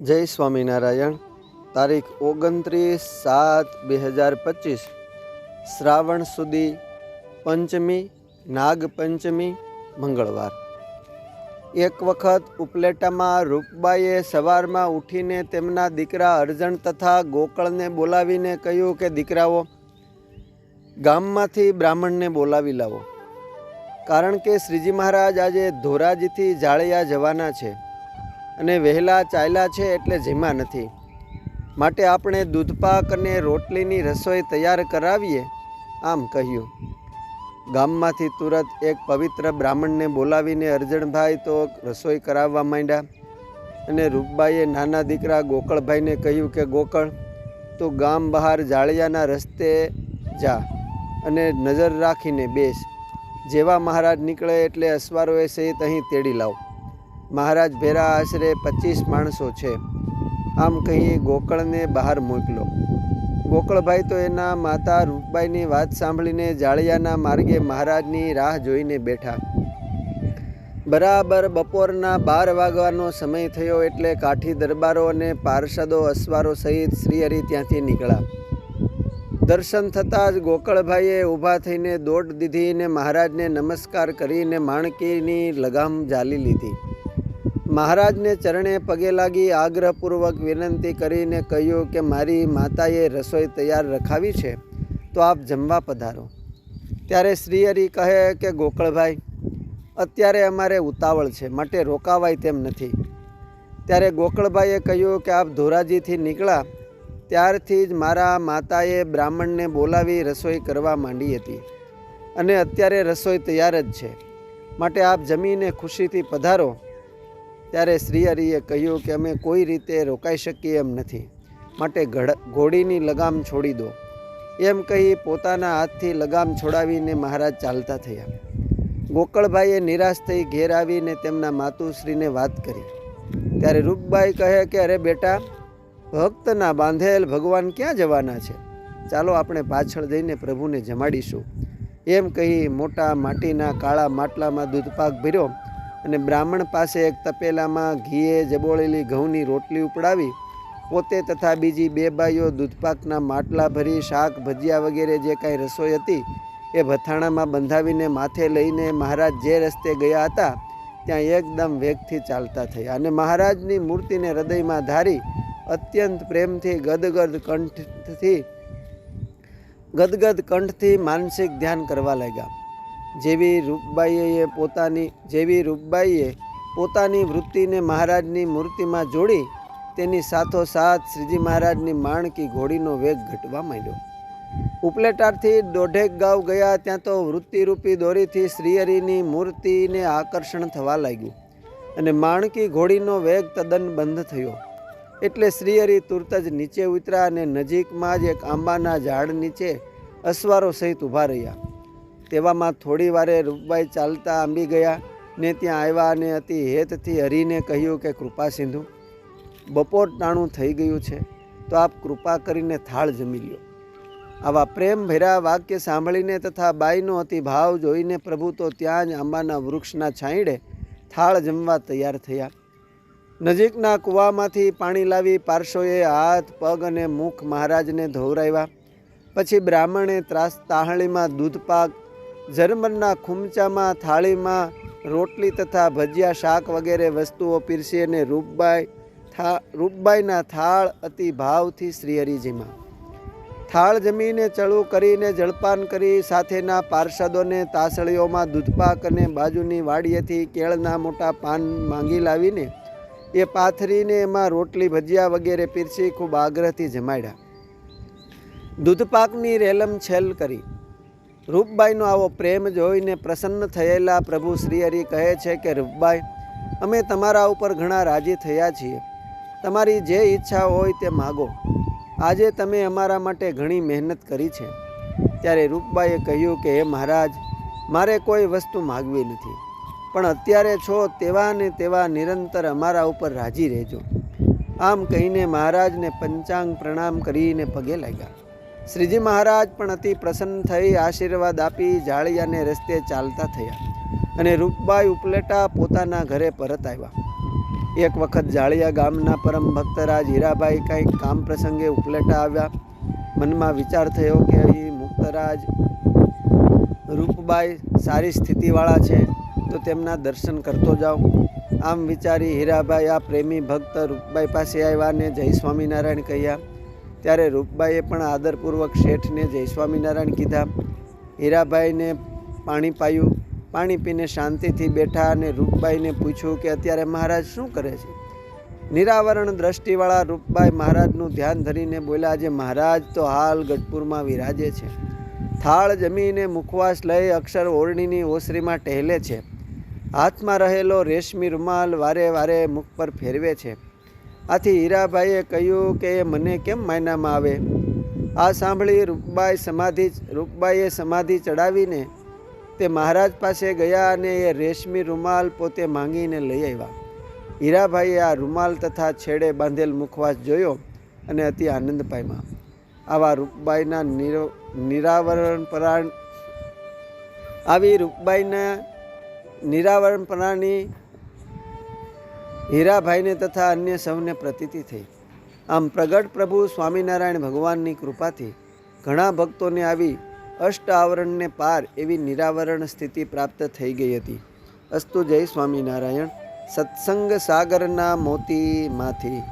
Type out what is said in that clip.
જય સ્વામિનારાયણ. તારીખ ઓગણત્રીસ સાત બે હજાર પચીસ. શ્રાવણ સુધી પંચમી નાગપંચમી મંગળવાર. એક વખત ઉપલેટામાં રૂપબાઈએ સવારમાં ઉઠીને તેમના દીકરા અર્જણ તથા ગોકળને બોલાવીને કહ્યું કે, દીકરાઓ, ગામમાંથી બ્રાહ્મણને બોલાવી લાવો. કારણ કે શ્રીજી મહારાજ આજે ધોરાજીથી જાળિયા જવાના છે. અને વહેલા ચાલ્યા છે એટલે જેમાં નથી. માટે આપણે દૂધપાક અને રોટલીની રસોઈ તૈયાર કરાવીએ, આમ કહ્યું. ગામમાંથી તુરત એક પવિત્ર બ્રાહ્મણને બોલાવીને અરજણભાઈ તો રસોઈ કરાવવા માંડ્યા અને રૂપબાઈએ નાના દીકરા ગોકળભાઈને કહ્યું કે, ગોકળ, તું ગામ બહાર જાળિયાના રસ્તે જા અને નજર રાખીને બેસ. જેવા મહારાજ નીકળે એટલે અસવારોએ સહિત અહીં તેડી લાવ. મહારાજ ભેરા આશરે પચીસ માણસો છે. આમ કહી ગોકળને બહાર મોકલો. ગોકળભાઈ તો એના માતા રૂપબાઈની વાત સાંભળીને જાળિયાના માર્ગે મહારાજની રાહ જોઈને બેઠા. બરાબર બપોરના બાર વાગવાનો સમય થયો એટલે કાઠી દરબારો અને પાર્ષદો અસવારો સહિત શ્રીહરિ ત્યાંથી નીકળ્યા. દર્શન થતાં જ ગોકળભાઈએ ઊભા થઈને દોટ દીધી ને મહારાજને નમસ્કાર કરીને માણકીની લગામ ઝાલી લીધી. મહારાજને ચરણે પગે લાગી આગ્રહપૂર્વક વિનંતી કરીને કહ્યું કે મારી માતાએ રસોઈ તૈયાર રખાવી છે, તો આપ જમવા પધારો. ત્યારે શ્રીહરિ કહે કે, ગોકળભાઈ, અત્યારે અમારે ઉતાવળ છે, માટે રોકાવાય તેમ નથી. ત્યારે ગોકળભાઈએ કહ્યું કે, આપ ધોરાજીથી નીકળ્યા, ત્યારથી જ મારા માતાએ બ્રાહ્મણને બોલાવી રસોઈ કરવા માંડી હતી અને અત્યારે રસોઈ તૈયાર જ છે, માટે આપ જમીને ખુશીથી પધારો. ત્યારે શ્રીહરિએ કહ્યું કે અમે કોઈ રીતે રોકાઈ શકીએ એમ નથી. માટે ઘડ, ઘોડીની લગામ છોડી દો. એમ કહી પોતાના હાથથી લગામ છોડાવીને મહારાજ ચાલતા થયા. ગોકળભાઈએ નિરાશ થઈ ઘેર આવીને તેમના માતુશ્રીને વાત કરી. ત્યારે રૂપબાઈ કહે કે, અરે બેટા, ભક્તના બાંધેલ ભગવાન ક્યાં જવાના છે? ચાલો આપણે પાછળ જઈને પ્રભુને જમાડીશું. એમ કહી મોટા માટીના કાળા માટલામાં દૂધપાક ભર્યો અને બ્રાહ્મણ પાસે એક તપેલામાં ઘીએ જબોળેલી ઘઉંની રોટલી ઉપડાવી, પોતે તથા બીજી બે બાઈઓ દૂધપાકના માટલા ભરી, શાક ભજીયા વગેરે જે કાંઈ રસોઈ હતી, એ ભથાણામાં બંધાવીને માથે લઈને મહારાજ જે રસ્તે ગયા હતા, ત્યાં એકદમ વેગથી ચાલતા થયા. અને મહારાજની મૂર્તિને હૃદયમાં ધારી, અત્યંત પ્રેમથી ગદગદ કંઠથી ગદગદ કંઠથી માનસિક ધ્યાન કરવા લાગ્યા. જેવી રૂપબાઈએ પોતાની, જેવી રૂપબાઈએ પોતાની વૃત્તિને મહારાજની મૂર્તિમાં જોડી, તેની સાથોસાથ શ્રીજી મહારાજની માણકી ઘોડીનો વેગ ઘટવા માંડ્યો. ઉપલેટારથી દોઢેક ગાંવ ગયા ત્યાં તો વૃત્તિરૂપી દોરીથી શ્રીહરિની મૂર્તિને આકર્ષણ થવા લાગ્યું અને માણકી ઘોડીનો વેગ તદ્દન બંધ થયો. એટલે શ્રીહરિ તુરત જ નીચે ઉતર્યા અને નજીકમાં જ એક આંબાના ઝાડ નીચે અસવારો સહિત ઊભા રહ્યા. તેવામાં થોડી વારે રૂપબાઈ ચાલતા આંબી ગયા ને ત્યાં આવ્યા અને અતિ હેતથી હરીને કહ્યું કે, કૃપા સિંધુ, બપોર ટાણું થઈ ગયું છે, તો આપ કૃપા કરીને થાળ જમી લ્યો. આવા પ્રેમ ભેરા વાક્ય સાંભળીને તથા બાઈનો અતિ ભાવ જોઈને પ્રભુ તો ત્યાં જ આંબાના વૃક્ષના છાંયડે થાળ જમવા તૈયાર થયા. નજીકના કૂવામાંથી પાણી લાવી પાર્શોએ હાથ, પગ અને મુખ મહારાજને ધોવરાવ્યા. પછી બ્રાહ્મણે ત્રાસ તાહળીમાં દૂધપાક ઝરમરના ખૂમચામાં, થાળીમાં રોટલી તથા ભજીયા, શાક વગેરે વસ્તુઓ પીરસી અને રૂપબાઈ થા, રૂપબાઈના થાળ અતિ ભાવથી શ્રીહરિજીમાં. થાળ જમીને ચળું કરીને જળપાન કરી સાથેના પાર્ષદોને તાસળીઓમાં દૂધપાક અને બાજુની વાડીએથી કેળના મોટા પાન માંગી લાવીને એ પાથરીને એમાં રોટલી, ભજીયા વગેરે પીરસી ખૂબ આગ્રહથી જમાડ્યા. દૂધપાકની રેલમ છેલ કરી. રૂપબાઈનો આવો પ્રેમ જોઈને પ્રસન્ન થયેલા પ્રભુ શ્રીહરિ કહે છે કે, રૂપબાઈ, અમે તમારા ઉપર ઘણા રાજી થયા છીએ. તમારી જે ઈચ્છા હોય તે માગો. આજે તમે અમારા માટે ઘણી મહેનત કરી છે. ત્યારે રૂપબાઈએ કહ્યું કે, હે મહારાજ, મારે કોઈ વસ્તુ માગવી નથી. પણ અત્યારે છો તેવા ને તેવા નિરંતર અમારા ઉપર રાજી રહેજો. આમ કહીને મહારાજને પંચાંગ પ્રણામ કરીને પગે લાગ્યા. શ્રીજી મહારાજ પણ અતિ પ્રસન્ન થઈ આશીર્વાદ આપી જાળિયાને રસ્તે ચાલતા થયા અને રૂપબાઈ ઉપલેટા પોતાના ઘરે પરત આવ્યા. એક વખત જાળિયા ગામના પરમ ભક્તરાજ હીરાભાઈ કંઈક કામ પ્રસંગે ઉપલેટા આવ્યા. મનમાં વિચાર થયો કે અહીં મુક્તરાજ રૂપબાઈ સારી સ્થિતિવાળા છે, તો તેમના દર્શન કરતો જાઉં. આમ વિચારી હીરાભાઈ આ પ્રેમી ભક્ત રૂપબાઈ પાસે આવ્યા ને જય સ્વામિનારાયણ કહ્યા ત્યારે રૂપબાઈએ પણ આદરપૂર્વક શેઠને જય સ્વામિનારાયણ કીધા. હીરાભાઈને પાણી પાયું. પાણી પીને શાંતિથી બેઠા અને રૂપબાઈને પૂછ્યું કે અત્યારે મહારાજ શું કરે છે? નિરાવરણ દ્રષ્ટિવાળા રૂપબાઈ મહારાજનું ધ્યાન ધરીને બોલ્યા, આજે મહારાજ તો હાલ ગઢપુરમાં વિરાજે છે. થાળ જમીને મુખવાસ લઈ અક્ષર ઓરણીની ઓસરીમાં ટહેલે છે. હાથમાં રહેલો રેશમી રૂમાલ વારે વારે મુખ પર ફેરવે છે. આથી હીરાભાઈએ કહ્યું કે એ મને કેમ માયનામાં આવે? આ સાંભળી રૂપબાઈ સમાધિ રૂપબાઈએ સમાધિ ચડાવીને તે મહારાજ પાસે ગયા અને એ રેશમી રૂમાલ પોતે માંગીને લઈ આવ્યા. હીરાભાઈએ આ રૂમાલ તથા છેડે બાંધેલ મુખવાસ જોયો અને અતિ આનંદ પામ્યા. આવા રૂપબાઈના નિર, નિરાવરણ પરાણ, આવી રૂપબાઈના નિરાવરણ પરાની હીરાભાઈને તથા અન્ય સૌને પ્રતીતિ થઈ. આમ પ્રગટ પ્રભુ સ્વામિનારાયણ ભગવાનની કૃપાથી ઘણા ભક્તોને આવી અષ્ટ આવરણને પાર એવી નિરાવરણ સ્થિતિ પ્રાપ્ત થઈ ગઈ હતી. અસ્તુ જય સ્વામિનારાયણ. સત્સંગ સાગરના મોતીમાંથી.